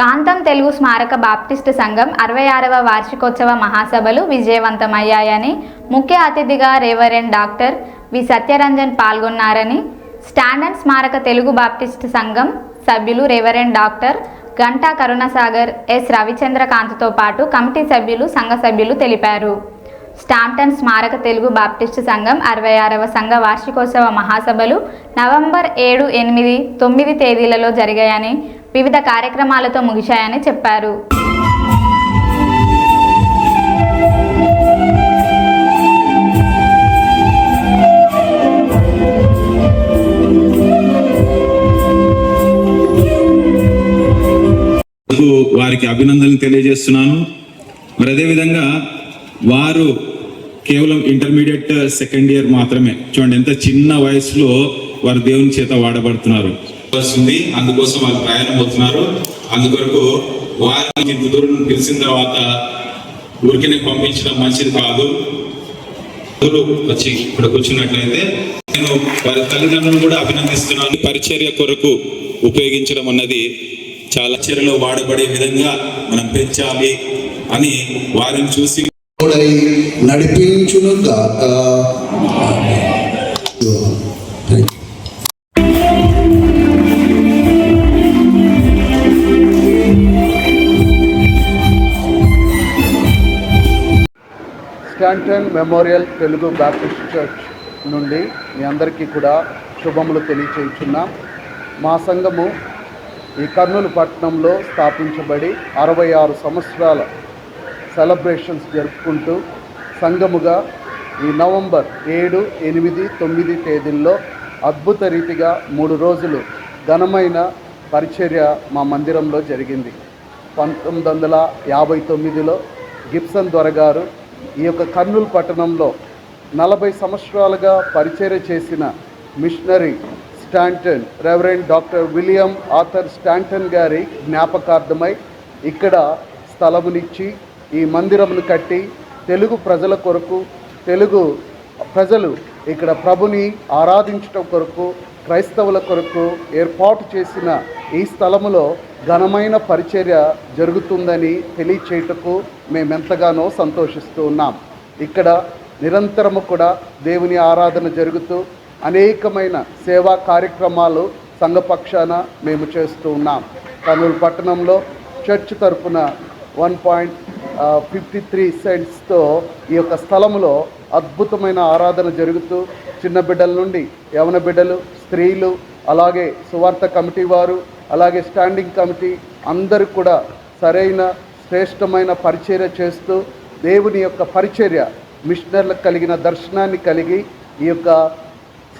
కాంతం తెలుగు స్మారక బాప్టిస్ట్ సంఘం అరవై ఆరవ వార్షికోత్సవ మహాసభలు విజయవంతమయ్యాయని ముఖ్య అతిథిగా రేవరెండ్ డాక్టర్ వి. సత్యరంజన్ పాల్గొన్నారని స్టాండర్డ్ స్మారక తెలుగు బాప్టిస్ట్ సంఘం సభ్యులు reverend doctor Ganta Karunasagar S. రవిచంద్రకాంత్తో పాటు కమిటీ సభ్యులు సంఘ సభ్యులు తెలిపారు. స్టాంప్టన్ స్మారక తెలుగు బాప్టిస్టు సంఘం అరవై ఆరవ సంఘ వార్షికోత్సవ మహాసభలు నవంబర్ ఏడు ఎనిమిది తొమ్మిది తేదీలలో జరిగాయని వివిధ కార్యక్రమాలతో ముగిశాయని చెప్పారు. వారికి అభినందనలు తెలియజేస్తున్నాను. మరి అదేవిధంగా వారు కేవలం ఇంటర్మీడియట్ సెకండ్ ఇయర్ మాత్రమే. చూడండి ఎంత చిన్న వయసులో వారు దేవుని చేత వాడబడుతున్నారు. వస్తుంది అందుకోసం వాళ్ళు ప్రయాణం అవుతున్నారు. అందుకొరకు వారిని ఇంత దూరం పిలిచిన తర్వాత ఊరికనే పంపించడం మంచిది కాదు. వచ్చి ఇక్కడ కూర్చున్నట్లయితే నేను వారి తల్లిదండ్రులను కూడా అభినందిస్తున్నాను. పరిచర్య కొరకు ఉపయోగించడం అన్నది చాలా చర్యలో వాడబడే విధంగా మనం పెంచాలి అని వారిని చూసి నడిపించును గాక. Canton memorial Telugu Baptist church నుండి మీ అందరికీ కూడా శుభములు తెలియచేయుచున్నాం. మా సంఘము ఈ కర్నూలు పట్టణంలో స్థాపించబడి అరవై ఆరు సంవత్సరాల సెలబ్రేషన్స్ జరుపుకుంటూ సంఘముగా ఈ నవంబర్ ఏడు ఎనిమిది తొమ్మిది తేదీల్లో అద్భుత రీతిగా మూడు రోజులు ఘనమైన పరిచర్య మా మందిరంలో జరిగింది. పంతొమ్మిది వందల యాభై తొమ్మిదిలో గిబ్సన్ దొరగారు ఈ యొక్క కర్నూలు పట్టణంలో నలభై సంవత్సరాలుగా పరిచర్య చేసిన missionary Stanton reverend doctor William Arthur Stanton గారి జ్ఞాపకార్థమై ఇక్కడ స్థలమునిచ్చి ఈ మందిరమును కట్టి తెలుగు ప్రజల కొరకు తెలుగు ప్రజలు ఇక్కడ ప్రభుని ఆరాధించటం కొరకు క్రైస్తవుల కొరకు ఏర్పాటు చేసిన ఈ స్థలములో ఘనమైన పరిచర్య జరుగుతుందని తెలియచేయటకు మేమెంతగానో సంతోషిస్తూ ఉన్నాం. ఇక్కడ నిరంతరము కూడా దేవుని ఆరాధన జరుగుతూ అనేకమైన సేవా కార్యక్రమాలు సంఘపక్షాన మేము చేస్తూ ఉన్నాం. కర్నూలు పట్టణంలో చర్చ్ తరపున వన్ పాయింట్ ఫిఫ్టీ త్రీ సెంట్స్తో ఈ యొక్క స్థలంలో అద్భుతమైన ఆరాధన జరుగుతూ చిన్న బిడ్డల నుండి యవన బిడ్డలు స్త్రీలు అలాగే సువార్త కమిటీ వారు అలాగే స్టాండింగ్ కమిటీ అందరూ కూడా సరైన శ్రేష్టమైన పరిచర్య చేస్తూ దేవుని యొక్క పరిచర్య మిషనర్లకు కలిగిన దర్శనాన్ని కలిగి ఈ యొక్క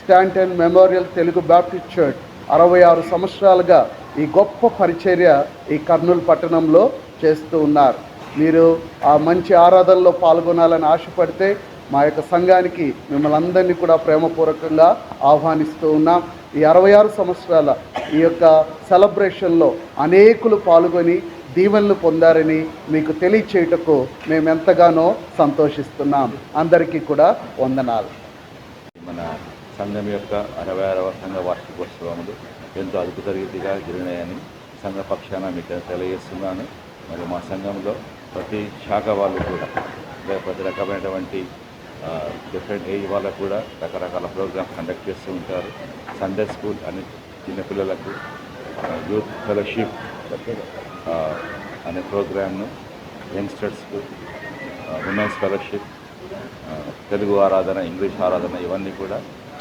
Stanton memorial Telugu Baptist church అరవై ఆరు సంవత్సరాలుగా ఈ గొప్ప పరిచర్య ఈ కర్నూలు పట్టణంలో చేస్తూ ఉన్నారు. మీరు ఆ మంచి ఆరాధనలో పాల్గొనాలని ఆశపడితే మా యొక్క సంఘానికి మిమ్మల్ని అందరినీ కూడా ప్రేమపూర్వకంగా ఆహ్వానిస్తూ ఉన్నాం. ఈ అరవై ఆరు సంవత్సరాల ఈ యొక్క సెలబ్రేషన్లో అనేకులు పాల్గొని దీవెనలు పొందారని మీకు తెలియచేయటకు మేము ఎంతగానో సంతోషిస్తున్నాం. అందరికీ కూడా వందనాలు. మన సంఘం యొక్క అరవై ఆరవ సంఘ వార్షికోత్సవములు ఎంతో అదుపు తరగతిగా జరిగినాయని సంఘ పక్షాన మీకు తెలియజేస్తున్నాను. మరి మా సంఘంలో ప్రతి శాఖ వాళ్ళు కూడా ప్రతి రకమైనటువంటి డిఫరెంట్ ఏజ్ వాళ్ళకు కూడా రకరకాల ప్రోగ్రామ్స్ కండక్ట్ చేస్తూ ఉంటారు. సండే స్కూల్ అని చిన్నపిల్లలకు యూత్ ఫెలోషిప్ అనే ప్రోగ్రామ్ను యంగ్స్టర్స్కు ఉమెన్స్ ఫెలోషిప్ తెలుగు ఆరాధన ఇంగ్లీష్ ఆరాధన ఇవన్నీ కూడా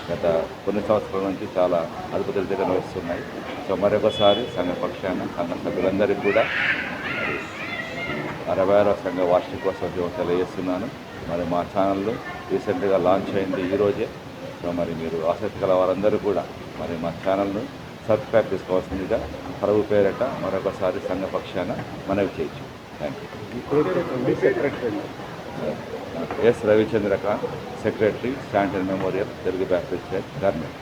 గత కొన్ని సంవత్సరాల నుంచి చాలా అద్భుతలతో నడుస్తున్నాయి సో మరొకసారి సంఘ పక్షాన సంఘ సభ్యులందరికీ కూడా అరవై ఆరో సంఘ వార్షికోత్సవం తెలియజేస్తున్నాను. మరి మా ఛానల్లో రీసెంట్గా లాంచ్ అయింది ఈరోజే సో మరి మీరు ఆసక్తి గల వారందరూ కూడా మరి మా ఛానల్ను సబ్స్క్రైబ్ చేసుకోవాల్సిందిగా పరువు పేరట మరొకసారి సంఘ పక్షాన మనవి చేయొచ్చు. Thank you S రవిచంద్రక secretary Stanton memorial Telugu Baptist church government